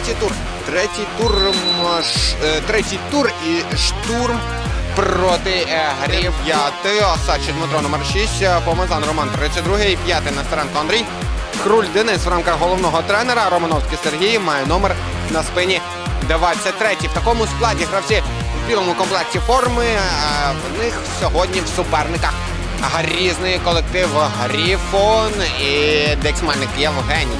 третій тур. Третій тур, е, третій тур і штурм проти е, грів. П'ятий, Осадчий Дмитро номер 6, Помазан Роман 32, п'ятий Нестеренко Андрій. Круль Денис в рамках головного тренера. Романовський Сергій має номер на спині 23. В такому складі гравці в білому комплекті форми. В них сьогодні в суперниках грізний колектив Гріфон і Дексмальник Євгеній.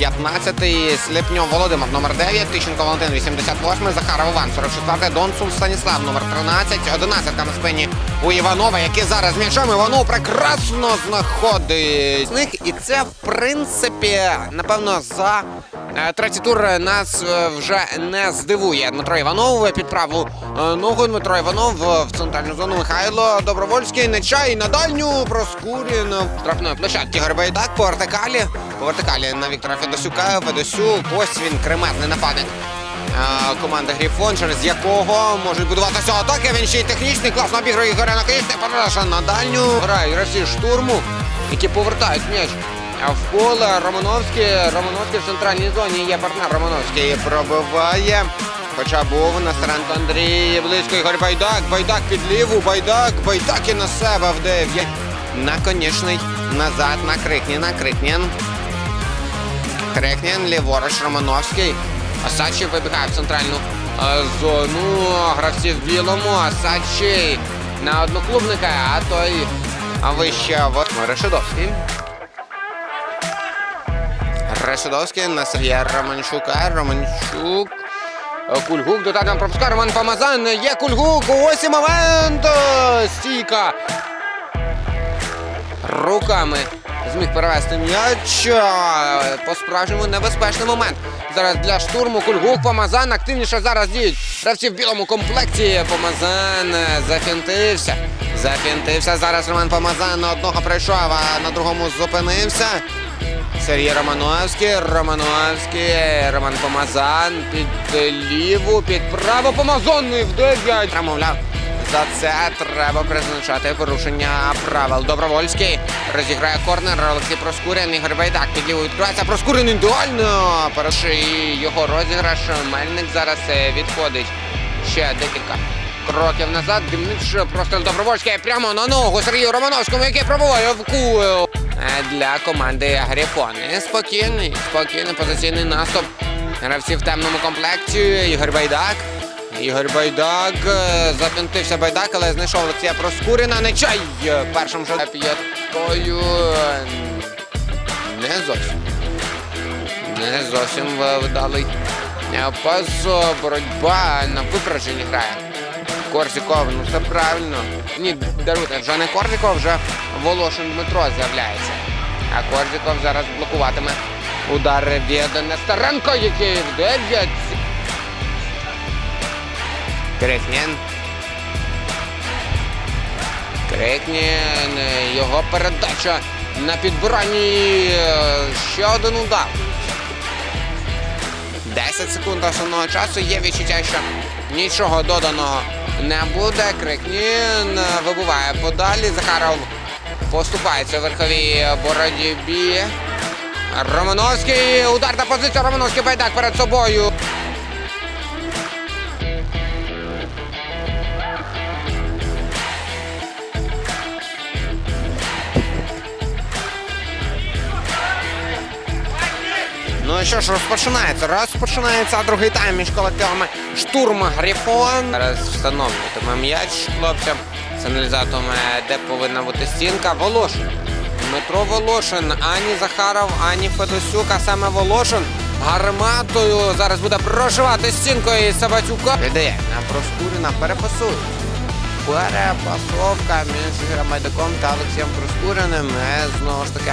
15-й Слепньов Володимир, номер 9, Тищенко Валентин, 88-й, Захаров Іван, 44-й, Донцул Станіслав, номер 13, 11 на спині у Іванова, який зараз з м'ячом Іванов прекрасно знаходить них. І це, в принципі, напевно, за е, третій тур нас е, вже не здивує. Дмитро Іванов під праву е, ногу. Дмитро Іванов в центральну зону Михайло Добровольський, Нечай на дальню Проскурін штрафної площадки Горбайдак по вертикалі. По вертикалі на Віктора Федосюка. Федосюк, ось він кремезний нападник команди Гріфон, через якого можуть будуватися атаки. Він ще й технічний, класно обігрує Ігоря Наконічний, передаша на дальню. Грають гравці штурму, які повертають м'яч в поле. Романовський, Романовський в центральній зоні є партнер. Романовський пробиває. Хоча був Насаренко Андрій близько Ігор Байдак, Байдак під ліву, Байдак, Байдак і на себе в дев'ять. Наконечний назад на Крикнін, на Крикнін. Крикнін, ліворуч Романовський. Асачий вибігає в центральну е, зону. Гравці в білому. Асачий на одноклубника, а той вище в Решедовський. Решедовський на Сергія Романчука. Романчук. Кульгук до там пропускає Роман Помазан. Є Кульгук. Ось і момент. Стійка. Руками зміг перевести м'яч. По-справжньому небезпечний момент. Зараз для штурму Кульгук Помазан активніше зараз діють. Гравці в білому комплекті. Помазан зафінтився. Зафінтився. Зараз Роман Помазан на одного прийшов, а на другому зупинився. Сергій Романовський, Романовський, Роман Помазан під ліву, під право Помазонний в дев'ять. Промовляв. За це треба призначати порушення правил. Добровольський розіграє корнер. Олексій Проскурин, Ігор Байдак під лівою відкривається. Перший його розіграш. Мельник зараз е, відходить. Ще декілька кроків назад. Димнич простріл Добровольський прямо на ногу Сергію Романовському, який пробуває в кул. Е, Для команди Грифони. Спокійний, спокійний позиційний наступ. Гравці в темному комплекті. Ігор Байдак. Ігор Байдак е, запінтився Байдак, але знайшов Олексія Проскуріна. Нечай е, першим же п'яткою. е, Не зовсім. Не зовсім вдалий. Е, Пас боротьба на випередженні грає. Корзіков, ну все правильно. Ні, даруйте, вже не Корзіков, вже Волошин Дмитро з'являється. А Корзіков зараз блокуватиме удар від Нестеренко, який в 9. Крикнін. Крикнін. Його передача на підбиранні. Е, Ще один удар. 10 секунд основного часу. Є відчуття, що нічого доданого не буде. Крикнін вибуває подалі. Захаров поступається у верховій боротьбі. Романовський. Удар на позицію. Романовський байдак перед собою. Що ж, розпочинається. Розпочинається другий тайм між колективами Штурм Грифон. Зараз встановлюватиме м'яч хлопцям. Сигналізатиме, де повинна бути стінка. Волошин. Дмитро Волошин, ані Захаров, ані Федосюк, а саме Волошин. Гарматою зараз буде прошивати стінкою Сабатюка. Віддає на Проскуріна, перепасує. Перепасовка між Ігорем Байдаком та Олексієм Проскуриним. Е, Знову ж таки.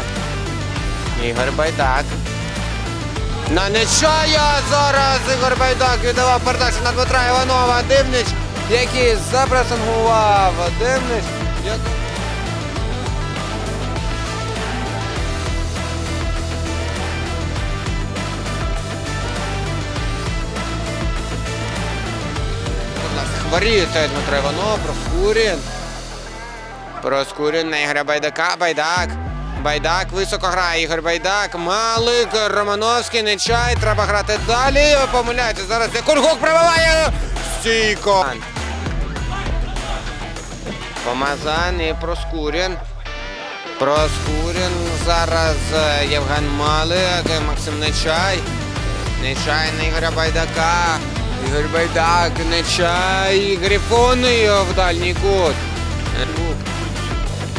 Ігор Байдак. На нечая зараз Ігор Байдак віддавав передачу на Дмитра Іванова. Дивнич, який запресингував. Дивнич. Як... Хворіє Дмитро Іванов, Проскурін. Проскурін на Ігоря Байдака. Байдак. Байдак високо грає. Ігор Байдак. Малик, Романовський, Нечай. Треба грати далі. Помиляється зараз. Кургук пробиває. Стійко. Помазан і Проскурін. Проскурін. Зараз е, Євген Малик, Максим Нечай. Нечай на Ігоря Байдака. Ігор Байдак, Нечай. Грифон і в дальній кут. Грифук.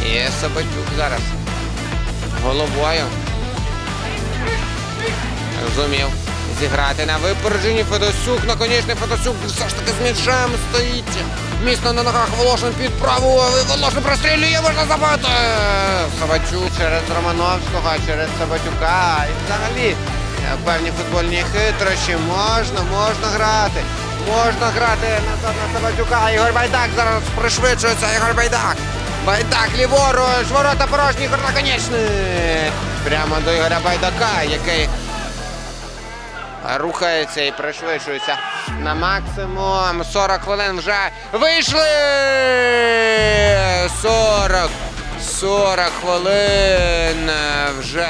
Є Сабатюк зараз. Головою. Зумів зіграти на випередженні. Федосюк, наконечний Федосюк все ж таки з м'ячем стоїть. Міцно на ногах Волошин під праву. Волошин прострілює, можна забити. Сабатюк через Романовського, через Сабатюка. І взагалі е, певні футбольні хитрощі. Можна, можна грати. Можна грати назад на Сабатюка. Ігор Байдак зараз пришвидшується. Ігор Байдак. Байдак ліворуч, ворота порожні, наконечний. Прямо до Ігоря Байдака, який рухається і пришвидшується на максимум. 40 хвилин вже вийшли. 40. 40 хвилин вже.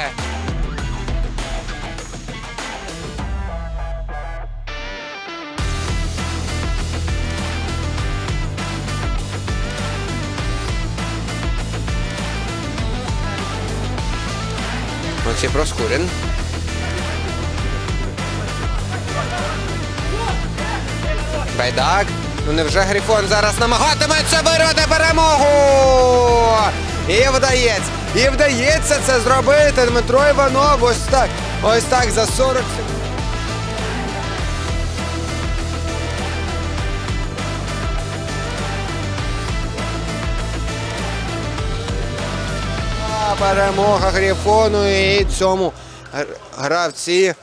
Олексій Проскурін. Байдак. Ну невже Грифон зараз намагатиметься вирвати перемогу? І вдається. І вдається це зробити. Дмитро Іванов. Ось так. Ось так за 40 секунд. Перемога Грифону і цьому гравці.